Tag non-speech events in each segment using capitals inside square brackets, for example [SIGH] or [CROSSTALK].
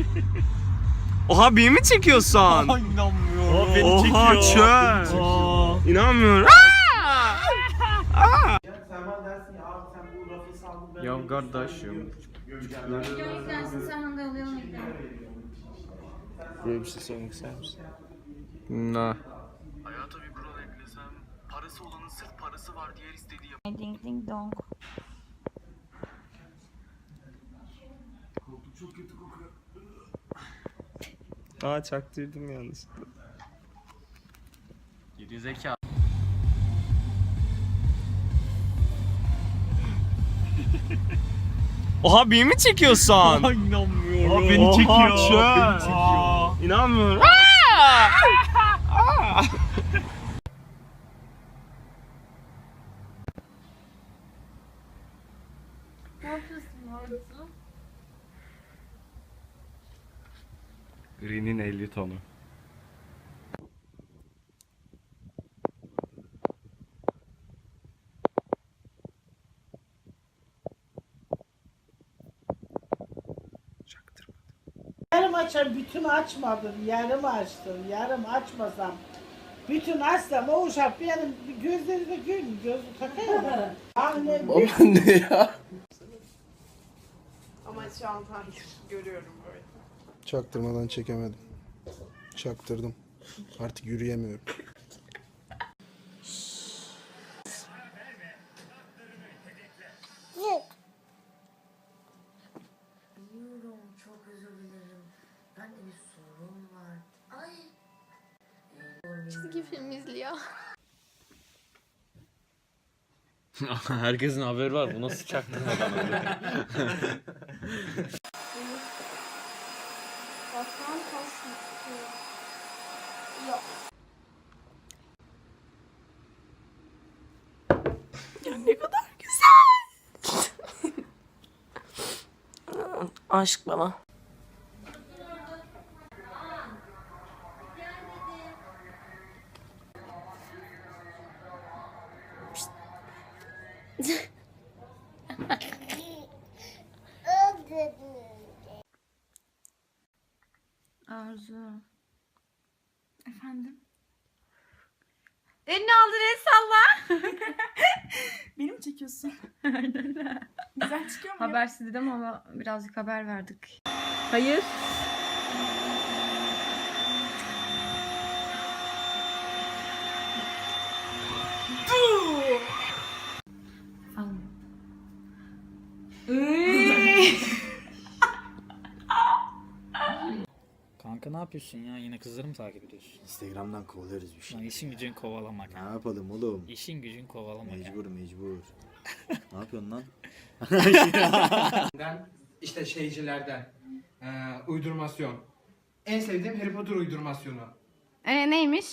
[LAUGHS] Oha bir mi çekiyorsun? inanmıyorum. beni Oha çekiyor. çöl. Aa. İnanmıyorum. Selman dersin ya abi sen bu rafı saldın ben Ya kardeşim. sen handa alıyorum. Böyle bir şey söylemek ister misin? Hayata bir kural eklesem, parası olanın sırf parası var diğer istediği Ding ding dong. Aa çaktırdım yanlışlıkla. Geri zeka. [LAUGHS] Oha bir mi çekiyorsun? inanmıyorum. Aa, beni Oha, çekiyor. çöl. Beni çekiyor. İnanmıyorum. Ne yapıyorsun orada? Green'in 50 tonu. Yarım açan bütün açmadım. Yarım açtım. Yarım açmasam. Bütün açsam o uşak benim gözlerinde gün gözü takıyor. Anne [LAUGHS] bir Ama şu an hayır görüyorum. Çaktırmadan çekemedim. Çaktırdım. Artık yürüyemiyorum. Biliyorum çok özür dilerim. Ben de bir sorun var. Ay. Çizgi film izliyor. [LAUGHS] Herkesin haberi var. Bu nasıl çaktırmadan oluyor? [LAUGHS] Bakmam kalsın. Yok. [LAUGHS] Aşk bana. Arzu. Efendim? Elini aldır el salla. [LAUGHS] Beni mi çekiyorsun? [LAUGHS] Aynen. Güzel çıkıyor mu? Habersiz dedim ama birazcık haber verdik. Hayır. Efendim? [LAUGHS] Kanka ne yapıyorsun ya? Yine kızları mı takip ediyorsun? Instagram'dan kovalarız bir şey. Lan işin gücün kovalamak. Ne yapalım oğlum? İşin gücün kovalamak. Mecbur mecbur. [LAUGHS] ne yapıyorsun lan? işte şeycilerden ee, uydurmasyon. En sevdiğim Harry Potter uydurmasyonu. Ee, neymiş?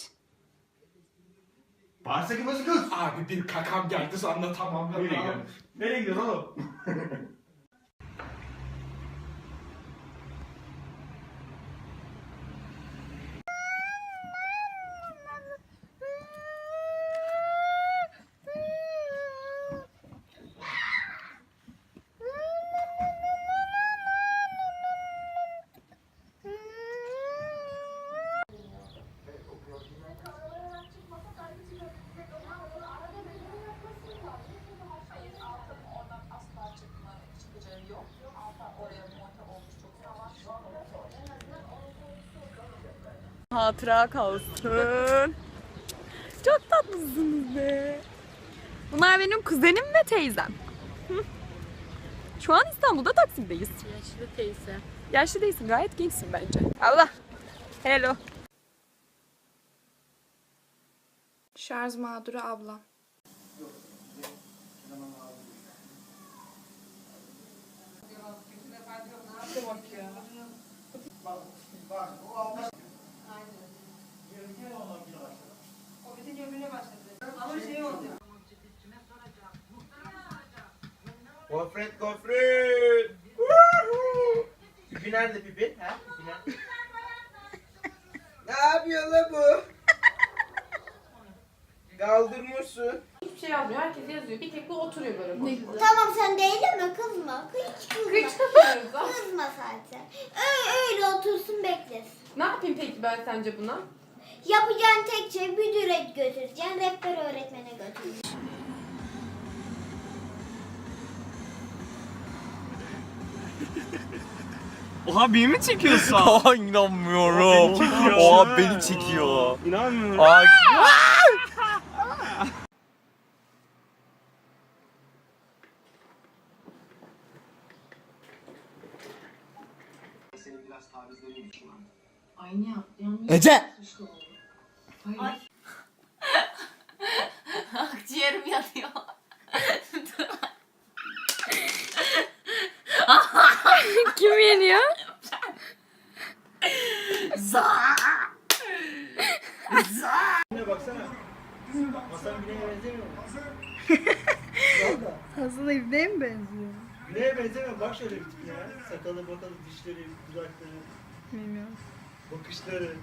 Bağırsak kız kız. Abi bir kakam geldi sana tamam. Nereye gidiyorsun? Nereye gidiyorsun oğlum? [LAUGHS] Hatıra kalsın. Çok tatlısınız be. Bunlar benim kuzenim ve teyzem. Şu an İstanbul'da Taksim'deyiz. Yaşlı teyze. Yaşlı değilsin gayet gençsin bence. Allah. Hello. Şarj mağduru abla. Gofret gofret. Pipi nerede pipi? Ha? Pipi nerede? ne yapıyor la bu? Kaldırmışsın. Hiçbir şey yazmıyor. Herkes yazıyor. Bir tek bu oturuyor böyle. boş. Tamam sen değil mi? Kızma. Hiç kızma. Kıç kapıyoruz. Kızma zaten. Öyle, öyle otursun beklesin. peki ben sence buna? Yapacağın tek şey müdüre götüreceksin, Oha beni mi çekiyorsun? [LAUGHS] Aa inanmıyorum. Oha beni çekiyor. İnanmıyorum. Aa Ece! [LAUGHS] Akciğerim yanıyor. Kim yeniyor? Hazıl evde mi benziyor? Neye benzemiyor? Bak şöyle bir tip ya. Sakalı bakalı, dişleri, dudakları, Bilmiyorum. bakışları.